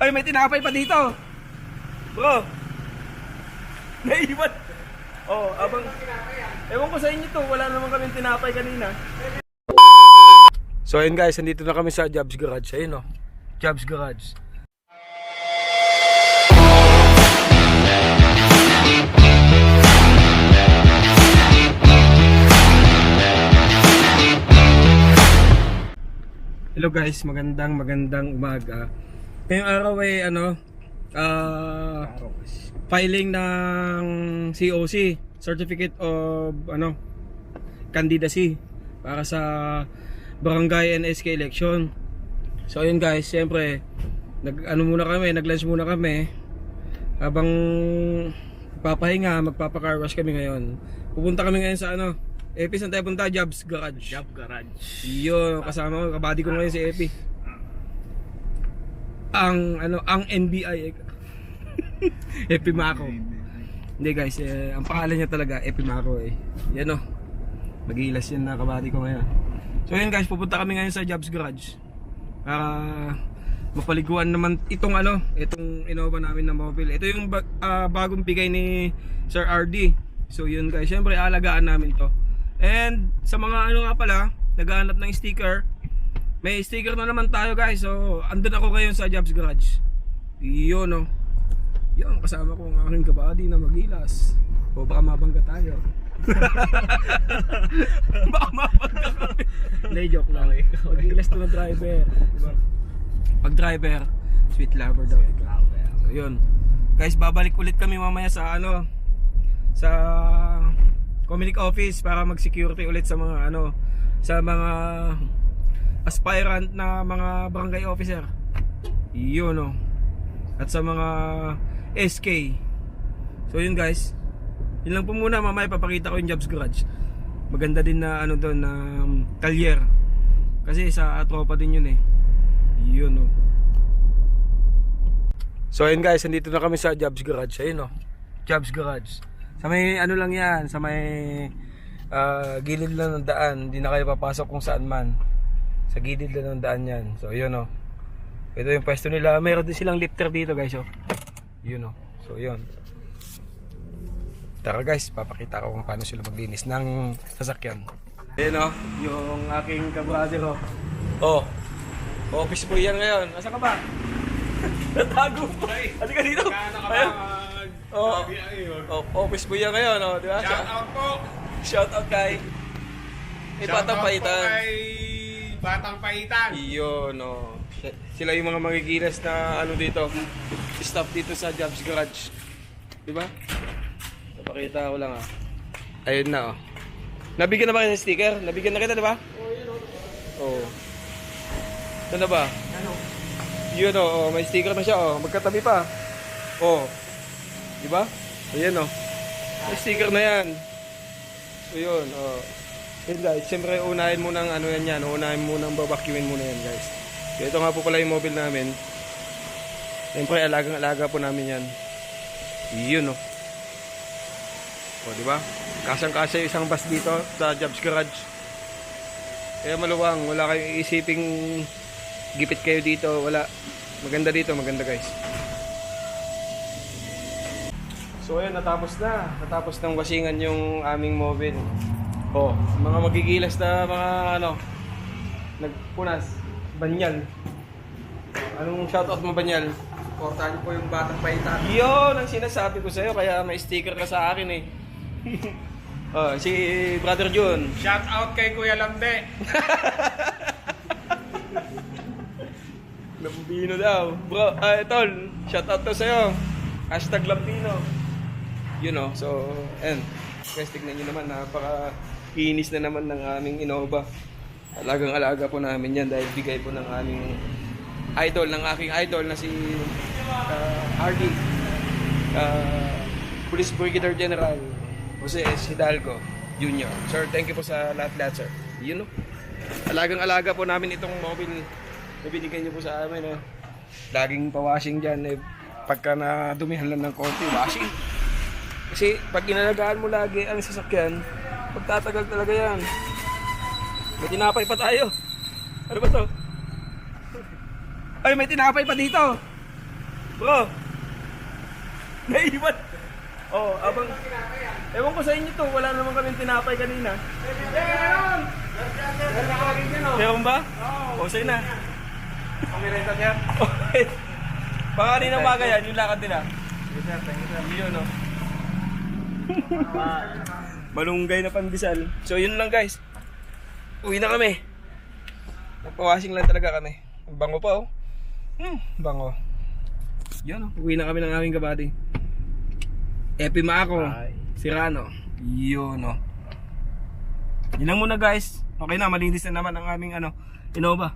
Ay, may tinapay pa dito. Bro. Naiwan. Oh, abang... Ewan ko sa inyo to, wala naman kami tinapay kanina. So ayun guys, nandito na kami sa Jobs Garage. Ayun oh. Jobs Garage. Hello guys, magandang magandang umaga. Ngayong araw ay ano, ah filing ng COC, Certificate of ano, Candidacy para sa Barangay NSK election. So ayun guys, siyempre nag ano muna kami, nag-lunch muna kami. Habang papahinga, magpapa-car wash kami ngayon. Pupunta kami ngayon sa ano, Epi, saan tayo punta? Jobs Garage. Job Garage. Yun, kasama ko, kabady ko ngayon si Epi. Ang, ano, ang NBI. Epi Mako. Hindi guys, eh, ang pangalan niya talaga, Epi Mako eh. Yan o. Magilas yan na kabady ko ngayon. So yun guys, pupunta kami ngayon sa Jobs Garage. Para mapaliguan naman itong ano, itong Innova namin na mobile. Ito yung ba- ah, bagong bigay ni Sir RD. So yun guys, syempre alagaan namin to. And sa mga ano nga pala, naghahanap ng sticker. May sticker na naman tayo guys. So andun ako ngayon sa Jobs Garage. Yun oh. Yun, kasama ko ang aking kabady na magilas. O baka mabangga tayo. baka mabangga kami. Hindi, joke lang. Magilas to na driver. Diba? Pag driver, sweet lover daw. So yun. Guys, babalik ulit kami mamaya sa ano, sa community office para mag-security ulit sa mga ano, sa mga aspirant na mga barangay officer. Yun oh. At sa mga SK. So yun guys. Yun lang po muna mamaya papakita ko yung Jobs Garage. Maganda din na ano doon na um, kalyer. Kasi sa tropa din yun eh. Yun oh. So ayun guys, nandito na kami sa Jobs Garage. Ayun oh. Jobs Garage. Sa may ano lang yan, sa may ah, gilid lang ng daan. Hindi na kayo papasok kung saan man. Sa gilid lang ng daan yan. So yun oh. Ito yung pwesto nila. Meron din silang lifter dito guys oh. Yun oh. So yun. Tara guys, papakita ko kung paano sila maglinis ng sasakyan. Ayun oh, yung aking kabrother oh. Oh. Office boy yan ngayon. Asa ka ba? Natago pa. Ano ka dito? Ayun. Oh, oh, office boy yan ngayon, oh, di ba? Shout out po! Shout out kay Shout out po Paitan. kay Batang Paitan. Iyon, oh. Sila yung mga magigilas na ano dito. Staff dito sa Jobs Garage. Di ba? Papakita ko lang ah. Ayun na oh. Nabigyan na ba kayo ng sticker? Nabigyan na kita, di ba? Oo. Oh. Ito na ba? Ano? Yun oh, oh, may sticker na siya oh. Magkatabi pa. Oh. Di ba? Ayan oh. May sticker na yan. So yun, oh. Yun guys, siyempre unahin muna ng ano yan yan. Unahin muna ng babacuin muna yan guys. So, ito nga po pala yung mobile namin. Siyempre alagang-alaga po namin yan. Yun oh. O, di ba? Kasang-kasa isang bus dito sa Jobs Garage. Kaya maluwang, wala kayong iisiping gipit kayo dito, wala. Maganda dito, maganda guys. So ayun, natapos na. Natapos ng wasingan yung aming mobile. Oh, mga magigilas na mga ano, nagpunas, banyal. Anong shoutout mo banyal? Portahan po yung Batang Paitan. Yun ang sinasabi ko sa'yo, kaya may sticker ka sa akin eh. oh, si Brother Jun. Shout out kay Kuya Lambe. Lambino daw. Bro, ah, tol, shout out to sa'yo. Hashtag Lambino. You know, so, and guys, tignan nyo naman, napaka kinis na naman ng aming Innova. Alagang alaga po namin yan dahil bigay po ng aming idol, ng aking idol na si uh, RD. Uh, Police Brigadier General Jose S. Hidalgo Jr. Sir, thank you po sa lahat-lahat, sir. You know, alagang alaga po namin itong mobile na binigay niyo po sa amin. Eh. Laging pa-washing dyan. Eh. Pagka na dumihan lang ng konti, washing. Kasi pag inalagaan mo lagi ang sasakyan, pagtatagal talaga yan. May tinapay pa tayo. Ano ba to? Ay, may tinapay pa dito. Bro! Naiwan! Oh, abang... Ewan ko sa inyo to, wala naman kami tinapay kanina. Meron ba? Oo. O, sa'yo na. Kumirenta niya. Okay. Baka kanina umaga yan, yung lakad nila. Yun, no? Malunggay na pandesal. So, yun lang guys. Uwi na kami. Nagpawashing lang talaga kami. Ang bango pa, oh. Hmm, bango. Yun, oh. Uwi na kami ng aming kabady. Epi Mako. Si Rano. Yun, oh. Yun lang muna guys. Okay na, malinis na naman ang aming ano, Innova.